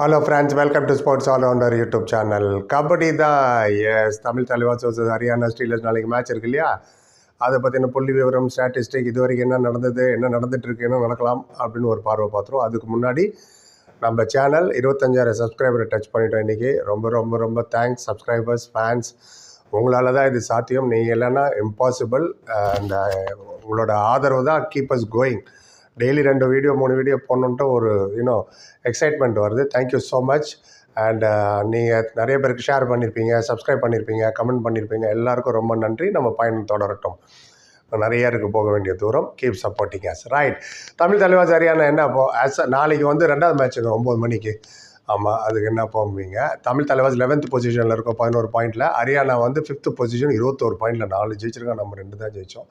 Hello friends welcome to sports all rounder YouTube channel kabaddi தான் yes Tamil Thalaivas versus Haryana Steelers நாளைக்கு match இருக்கு இல்லையா? அதை பற்றின புள்ளி விவரம் ஸ்டாட்டிஸ்டிக் இது வரைக்கும் என்ன நடந்தது என்ன நடந்துட்டு இருக்கு என்ன நடக்கலாம் அப்படின்னு ஒரு பார்வை பார்த்துருவோம். அதுக்கு முன்னாடி நம்ம சேனல் இருபத்தஞ்சாயிரம் சப்ஸ்கிரைபரை டச் பண்ணிட்டோம் இன்றைக்கி ரொம்ப ரொம்ப ரொம்ப தேங்க்ஸ் சப்ஸ்கிரைபர்ஸ் ஃபேன்ஸ் உங்களால் தான் இது சாத்தியம். நீங்கள் இல்லைன்னா இம்பாசிபிள் அந்த உங்களோட ஆதரவு தான் கீப் அஸ் கோயிங் டெய்லி ரெண்டு வீடியோ மூணு வீடியோ போடணுன்ட்டு ஒரு யூனோ எக்ஸைட்மெண்ட் வருது. Thank you so much and நீங்கள் நிறைய பேருக்கு ஷேர் பண்ணியிருப்பீங்க சப்ஸ்கிரைப் பண்ணியிருப்பீங்க கமெண்ட் பண்ணியிருப்பீங்க எல்லாருக்கும் ரொம்ப நன்றி. நம்ம பயணம் தொடரட்டும். நிறைய இருக்குது போக வேண்டிய தூரம். Keep supporting us right Tamil Thalaivas சரியான என்ன போ ஆஸ் நாளைக்கு வந்து ரெண்டாவது மேட்ச்சுங்க ஒம்பது மணிக்கு. ஆமாம் அதுக்கு என்ன போவீங்க? தமிழ் தலைவாஸ் லெவன்த் பொசிஷனில் இருக்கோம் பதினோரு பாயிண்டில் ஹரியானா வந்து ஃபிஃப்த் பொசிஷன் இருபத்தோரு பாயிண்டில் நாலு ஜெயிச்சிருக்கோம் நம்ம ரெண்டு தான் ஜெயித்தோம்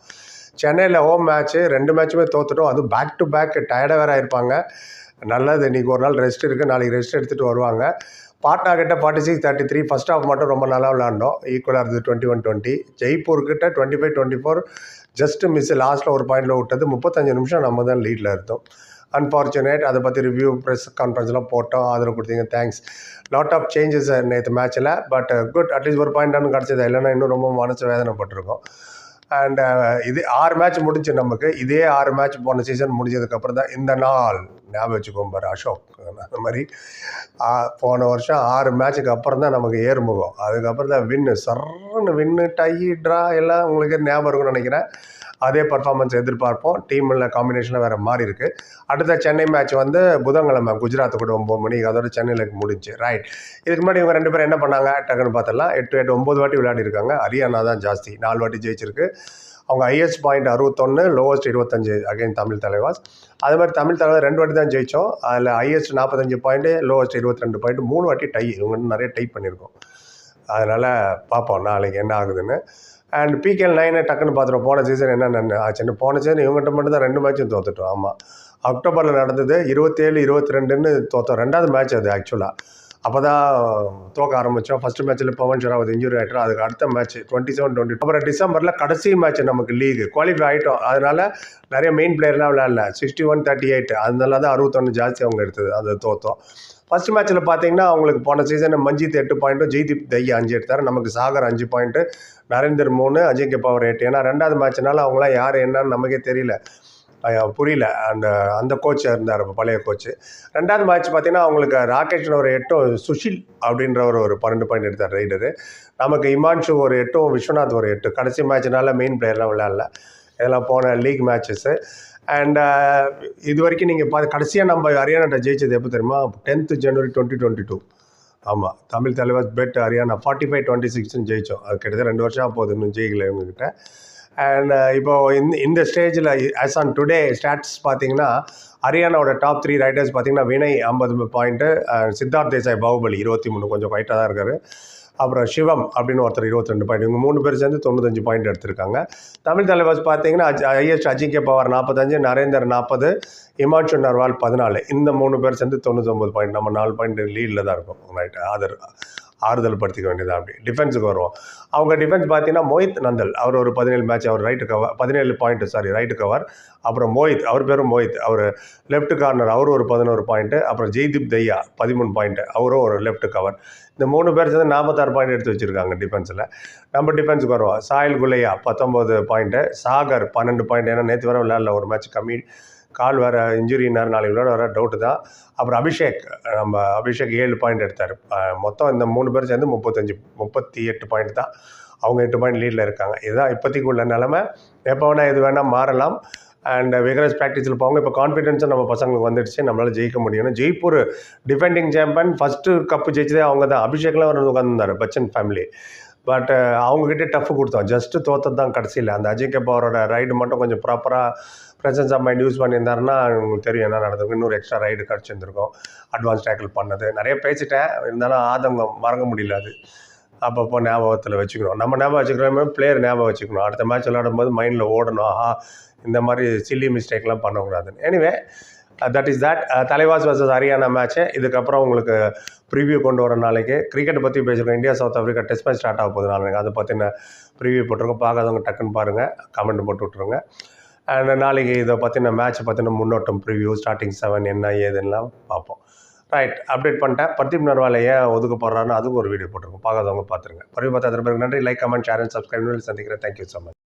சென்னையில் ஹோம் மேட்ச்சு ரெண்டு மேட்ச்சுமே தோத்துட்டோம். அதுவும் பேக் டு பேக் டயர்டாக வேறு ஆயிருப்பாங்க. நல்லது இன்றைக்கி ஒரு நாள் ரெஸ்ட் இருக்குது நாளைக்கு ரெஸ்ட் எடுத்துகிட்டு வருவாங்க. பாட்னா கிட்ட forty six thirty three first half மட்டும் ரொம்ப நல்லா விளாண்டோம் ஈக்குவலாக இருந்தது டுவெண்ட்டி ஒன் டுவெண்ட்டி ஜெய்ப்பூர் கிட்ட twenty five twenty four just miss லாஸ்ட்டில் ஒரு பாயிண்டில் விட்டது. முப்பத்தஞ்சு நிமிஷம் நம்ம தான் லீடில் இருந்தோம். அன்ஃபார்ச்சுனேட் அதை பற்றி ரிவ்யூ ப்ரெஸ் கான்ஃபரன்ஸ்லாம் போட்டோம். அதில் கொடுத்தீங்க தேங்க்ஸ் லாட் ஆஃப் சேஞ்சஸ் நேற்று மேட்ச்சில் பட் குட் அட்லீஸ்ட் ஒரு பாயிண்ட் பாயிண்டானு கிடச்சது. இல்லைன்னா இன்னும் ரொம்ப மனசு வேதனைப்பட்டிருக்கோம். அண்ட் uh, இது ஆறு மேட்ச் முடிஞ்சு நமக்கு இதே ஆறு மேட்ச் போன சீசன் முடிஞ்சதுக்கப்புறம் தான் இந்த நாள் ஞாபகம் வச்சுக்கோம் பாரு அசோக். அந்த மாதிரி போன வருஷம் ஆறு மேட்ச்சுக்கு அப்புறம் தான் நமக்கு ஏறுமுகம். அதுக்கப்புறம் தான் வின்னு சர்ன்னு வின்னு டை ட்ரா எல்லாம் உங்களுக்கு ஞாபகம் இருக்கும்னு நினைக்கிறேன். அதே பர்ஃபார்மன்ஸ் எதிர்பார்ப்போம். டீமில் காம்பினேஷனில் வேறு மாறி இருக்குது அடுத்த சென்னை மேட்ச் வந்து புதன்கிழமை குஜராத் கூட ஒம்பது மணிக்கு அதோட சென்னையில் முடிஞ்சு. ரைட் இதுக்கு முன்னாடி இவங்க ரெண்டு பேரும் என்ன பண்ணாங்க? டக்குன்னு பார்த்தலாம் எட்டு எட்டு ஒம்பது வாட்டி விளையாடிருக்காங்க. ஹரியானா தான் ஜாஸ்தி. நாலு வாட்டி ஜெயிச்சிருக்கு. அவங்க ஹையஸ்ட் பாயிண்ட் அறுபத்தொன்று லோவஸ்ட் இருபத்தஞ்சு அகைன் தமிழ் தலைவாஸ். அது மாதிரி தமிழ் தலைவர் ரெண்டு வாட்டி தான் ஜெயித்தோம் அதில் ஹையஸ்ட் நாற்பத்தஞ்சு பாயிண்ட்டு லோவஸ்ட் இருபத்தி ரெண்டு பாயிண்ட் மூணு வாட்டி டை இவங்க இன்னும் நிறைய டைப் பண்ணியிருக்கோம். அதனால் பார்ப்போம் நாளைக்கு என்ன ஆகுதுன்னு. அண்ட் பிகேஎல் நைனை டக்குன்னு பார்த்துருவோம் போன சீசன் என்ன ஆச்சுன்னு. போன சீசன் இவங்ககிட்ட மட்டும் தான் ரெண்டு மேட்சும் தோத்துட்டோம். ஆமாம் அக்டோபரில் நடந்தது இருபத்தேழு இருபத்தி ரெண்டுன்னு தோத்தோம். ரெண்டாவது மேட்ச் அது ஆக்சுவலாக அப்போ தான் தோக்க ஆரம்பித்தோம் ஃபஸ்ட்டு மேட்ச்சில் பவன் ஷராவத் இன்ஜுரி ஆகிட்டோம் அதுக்கு அடுத்த மேட்ச் டுவெண்ட்டி செவன் டுவெண்ட்டி அப்புறம் டிசம்பரில் கடைசி மேட்ச் நமக்கு லீக் குவாலிஃபை ஆகிட்டோம் அதனால் நிறைய மெயின் பிளேயர்லாம் விளையாடல. சிக்ஸ்டி ஒன் தேர்ட்டி எயிட் அதனால தான் அறுபத்தொன்று ஜாஸ்தி அவங்க எடுத்தது. அது தோத்தோம். ஃபர்ஸ்ட் மேட்ச்சில் பார்த்தீங்கன்னா அவங்களுக்கு போன சீசன் மஞ்சித் எட்டு பாயிண்ட்டும் ஜெய்தீப் தையா அஞ்சு எடுத்தார். நமக்கு சாகர் அஞ்சு பாயிண்ட்டு நரேந்தர் மூணு அஜிங்க பவர் எட்டு ஏன்னா ரெண்டாவது மேட்ச்னால அவங்களாம் யார் என்னன்னு நமக்கே தெரியல. புரியல. அந்த அந்த கோச் இருந்தார்? பழைய கோச்சு ரெண்டாவது மேட்ச் பார்த்தீங்கன்னா அவங்களுக்கு ராகேஷன் ஒரு எட்டும் சுஷில் அப்படின்றவர் ஒரு பன்னெண்டு பாயிண்ட் எடுத்தார் ரைடரு நமக்கு இமான்ஷு ஒரு எட்டும் விஸ்வநாத் ஒரு எட்டு. கடைசி மேட்ச்னால மெயின் பிளேயர்லாம் விளையாடல. இதெல்லாம் போன லீக் மேட்சஸ்ஸு அண்ட் இது வரைக்கும் நீங்கள் பார்த்து கடைசியாக நம்ம ஹரியானாட்ட ஜெயிச்சது எப்போ தெரியுமா? Tenth January twenty twenty two ஆமாம் Tamil Thalaivas beat Haryana forty five twenty சிக்ஸ்னு ஜெயித்தோம் அது கிட்டத்தட்ட ரெண்டு வருஷம் போகுது இன்னும் ஜெயிக்கல இவங்ககிட்ட. அண்ட் இப்போது இந்த இந்த ஸ்டேஜில் ஆஸ் ஆன் டுடே ஸ்டாட்ஸ் பார்த்தீங்கன்னா ஹரியானாவோட டாப் த்ரீ ரைடர்ஸ் பார்த்தீங்கன்னா வினய் ஐம்பது பாயிண்ட்டு சித்தார்த் தேசாய் பாகுபலி இருபத்தி மூணு கொஞ்சம் ஃபைட்டாக தான் இருக்காரு. அப்புறம் சிவம் அப்படின்னு ஒருத்தர் இருபத்தி ரெண்டு பாயிண்ட் இவங்க மூணு பேர் சேர்ந்து தொண்ணூத்தஞ்சு பாயிண்ட் எடுத்திருக்காங்க. தமிழ் தலைவர்ஸ் பார்த்தீங்கன்னா ஐஎஸ் அஜிங்கே பவர் நாற்பத்தஞ்சு நரேந்தர் நாற்பது இமாச்சு நர்வால் பதினாலு. இந்த மூணு பேர் சேர்ந்து தொண்ணூத்தொம்பது பாயிண்ட் நம்ம நாலு பாயிண்ட் லீடில் தான் இருக்கும். ரைட் ஆதர் ஆறுதல் படுத்திக்க வேண்டியதாக அப்படி. டிஃபென்ஸுக்கு வருவோம். அவங்க டிஃபென்ஸ் பார்த்தீங்கன்னா மோஹித் நந்தல். அவர் ஒரு பதினேழு மேட்ச் அவர் ரைட்டு கவர் பதினேழு பாயிண்ட் சாரி ரைட்டு கவர் அப்புறம் மோஹித் அவர் பேரும் மோஹித். அவர் லெஃப்ட் கார்னர் அவர் ஒரு பதினோரு பாயிண்ட்டு அப்புறம் ஜெய்தீப் தையா பதிமூணு பாயிண்ட்டு அவரும் ஒரு லெஃப்ட் கவர் இந்த மூணு பேர் சேர்ந்து நாற்பத்தாறு பாயிண்ட் எடுத்து வச்சுருக்காங்க டிஃபென்ஸில் நம்ம டிஃபென்ஸுக்கு வருவோம். சாயல் குலையா பத்தொம்போது பாயிண்ட்டு சாகர் பன்னெண்டு பாயிண்ட் ஏன்னா நேற்று வர விளையாடல ஒரு மேட்ச் கம்மி கால் வேறு இன்ஜுரினார் நாளைக்கு விளையாட வர டவுட்டு தான். அப்புறம் அபிஷேக் நம்ம அபிஷேக் ஏழு பாயிண்ட் எடுத்தார். மொத்தம் இந்த மூணு பேர் சேர்ந்து முப்பத்தஞ்சு முப்பத்தி எட்டு பாயிண்ட் தான். அவங்க எட்டு பாயிண்ட் லீடில் இருக்காங்க. இதுதான் இப்போதைக்கு உள்ள நிலமை. எப்போ வேணால் எது வேணால் மாறலாம். அண்ட் விகரஸ் ப்ராக்டிஸில் போவாங்க இப்போ கான்ஃபிடென்ஸும் நம்ம பசங்களுக்கு வந்துடுச்சு. நம்மளால் ஜெயிக்க முடியும். Jaipur defending champion first cup ஜெயிச்சதே அவங்க தான். அபிஷேக்லாம் வந்து உட்காந்துருந்தார் பச்சன் ஃபேமிலி பட் அவங்ககிட்ட டஃப் கொடுத்தோம். ஜஸ்ட்டு தோற்றது தான் கடைசியில். அந்த அஜய் கபாரோட ரைடு மட்டும் கொஞ்சம் ப்ராப்பராக ப்ரெசன்ஸ் ஆஃப் மைண்ட் யூஸ் பண்ணியிருந்தாருன்னா உங்களுக்கு தெரியும் என்ன நடந்திருக்கு இன்னொரு எக்ஸ்ட்ரா ரைடு கிடச்சிருந்துருக்கும் அட்வான்ஸ் டேக்கிள் பண்ணது. நிறைய பேசிட்டேன். இருந்தாலும் ஆதங்கம் மறக்க முடியல அது. அப்பப்போ ஞாபகத்தில் வச்சுக்கணும். நம்ம ஞாபகம் வச்சுக்கிறோமே பிளேயர் ஞாபகம் வச்சுக்கணும். அடுத்த மேட்ச் விளையாடும் போது மைண்டில் ஓடணும். ஆஹா இந்த மாதிரி சில்லி மிஸ்டேக்லாம் பண்ணக்கூடாதுன்னு. Anyway that is that Thalaivas versus Haryana match இதுக்கப்புறம் உங்களுக்கு ப்ரிவியூ கொண்டு வர நாளைக்கு. கிரிக்கெட் பற்றி பேசுகிறோம் India South Africa test match start ஆக போகுது நாளைக்கு. அதை பற்றின ப்ரிவ்யூ போட்டிருக்கோம். பார்க்காதவங்க டக்குன்னு பாருங்கள் கமெண்ட் போட்டு விட்ருங்க அண்ட் நாளைக்கு இதை பற்றின மேட்ச் பற்றின முன்னோட்டம் ப்ரிவ்யூ ஸ்டார்டிங் செவன் என்ன ஏதுன்னெலாம் பார்ப்போம். ரைட் அப்டேட் பண்ணிட்டேன். பர்தீப் நர்வாலை ஏன் ஒதுக்க போடுறான்னு அதுக்கு ஒரு வீடியோ போட்டிருக்கோம். பார்க்காதவங்க பார்த்துருங்க. பரவி பார்த்தா பிறகு நன்றி. Like comment share and subscribe சந்திக்கிறேன். Thank you so much